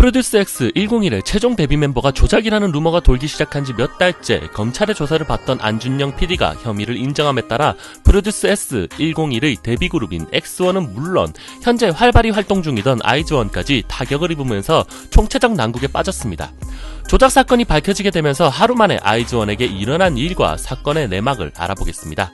프로듀스 X 101의 최종 데뷔 멤버가 조작이라는 루머가 돌기 시작한 지 몇 달째 검찰의 조사를 받던 안준영 PD가 혐의를 인정함에 따라 프로듀스 S 101의 데뷔 그룹인 X1은 물론 현재 활발히 활동 중이던 아이즈원까지 타격을 입으면서 총체적 난국에 빠졌습니다. 조작 사건이 밝혀지게 되면서 하루 만에 아이즈원에게 일어난 일과 사건의 내막을 알아보겠습니다.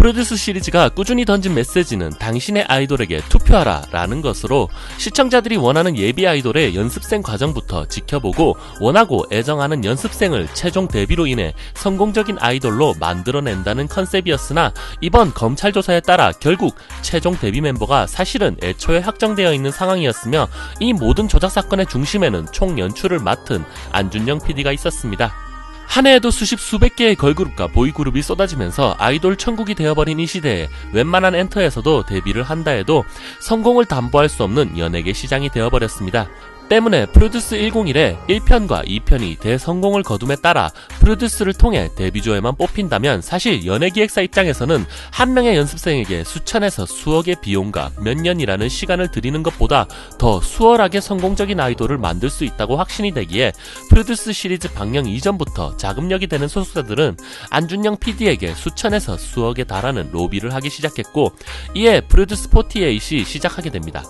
프로듀스 시리즈가 꾸준히 던진 메시지는 당신의 아이돌에게 투표하라 라는 것으로 시청자들이 원하는 예비 아이돌의 연습생 과정부터 지켜보고 원하고 애정하는 연습생을 최종 데뷔로 인해 성공적인 아이돌로 만들어낸다는 컨셉이었으나 이번 검찰 조사에 따라 결국 최종 데뷔 멤버가 사실은 애초에 확정되어 있는 상황이었으며 이 모든 조작 사건의 중심에는 총 연출을 맡은 안준영 PD가 있었습니다. 한 해에도 수십 수백 개의 걸그룹과 보이그룹이 쏟아지면서 아이돌 천국이 되어버린 이 시대에 웬만한 엔터에서도 데뷔를 한다 해도 성공을 담보할 수 없는 연예계 시장이 되어버렸습니다. 때문에 프로듀스 101의 1편과 2편이 대성공을 거둠에 따라 프로듀스를 통해 데뷔조에만 뽑힌다면 사실 연예기획사 입장에서는 한 명의 연습생에게 수천에서 수억의 비용과 몇 년이라는 시간을 들이는 것보다 더 수월하게 성공적인 아이돌을 만들 수 있다고 확신이 되기에 프로듀스 시리즈 방영 이전부터 자금력이 되는 소속사들은 안준영 PD에게 수천에서 수억에 달하는 로비를 하기 시작했고 이에 프로듀스 48이 시작하게 됩니다.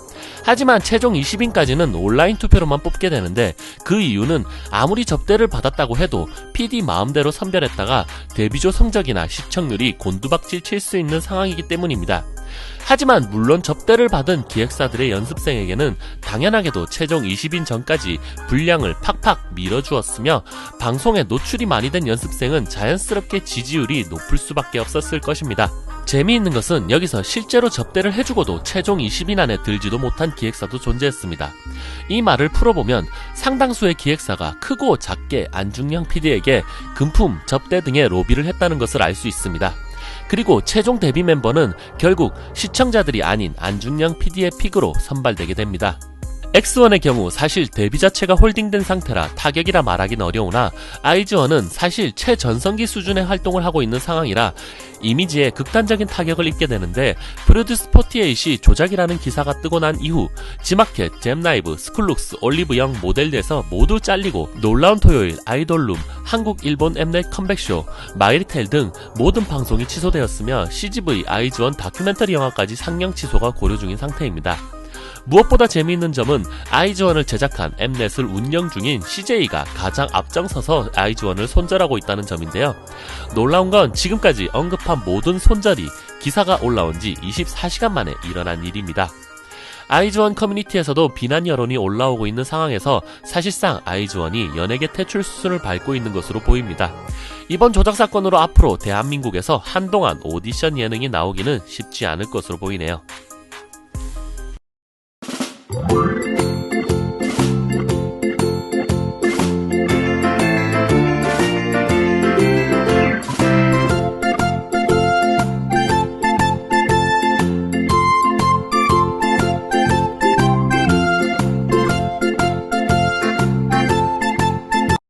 하지만 최종 20인까지는 온라인 투표로만 뽑게 되는데 그 이유는 아무리 접대를 받았다고 해도 PD 마음대로 선별했다가 데뷔조 성적이나 시청률이 곤두박질 칠 수 있는 상황이기 때문입니다. 하지만 물론 접대를 받은 기획사들의 연습생에게는 당연하게도 최종 20인 전까지 분량을 팍팍 밀어주었으며 방송에 노출이 많이 된 연습생은 자연스럽게 지지율이 높을 수밖에 없었을 것입니다. 재미있는 것은 여기서 실제로 접대를 해주고도 최종 20인 안에 들지도 못한 기획사도 존재했습니다. 이 말을 풀어보면 상당수의 기획사가 크고 작게 안중영 PD에게 금품, 접대 등의 로비를 했다는 것을 알 수 있습니다. 그리고 최종 데뷔 멤버는 결국 시청자들이 아닌 안중영 PD의 픽으로 선발되게 됩니다. X1의 경우 사실 데뷔 자체가 홀딩된 상태라 타격이라 말하긴 어려우나 아이즈원은 사실 최전성기 수준의 활동을 하고 있는 상황이라 이미지에 극단적인 타격을 입게 되는데 프로듀스 48이 조작이라는 기사가 뜨고 난 이후 지마켓, 잼라이브, 스쿨룩스, 올리브영 모델에서 모두 잘리고 놀라운 토요일, 아이돌룸, 한국, 일본 엠넷 컴백쇼, 마이리텔 등 모든 방송이 취소되었으며 CGV, 아이즈원 다큐멘터리 영화까지 상영 취소가 고려 중인 상태입니다. 무엇보다 재미있는 점은 아이즈원을 제작한 엠넷을 운영 중인 CJ가 가장 앞장서서 아이즈원을 손절하고 있다는 점인데요. 놀라운 건 지금까지 언급한 모든 손절이 기사가 올라온 지 24시간 만에 일어난 일입니다. 아이즈원 커뮤니티에서도 비난 여론이 올라오고 있는 상황에서 사실상 아이즈원이 연예계 퇴출 수순을 밟고 있는 것으로 보입니다. 이번 조작 사건으로 앞으로 대한민국에서 한동안 오디션 예능이 나오기는 쉽지 않을 것으로 보이네요. Thank you.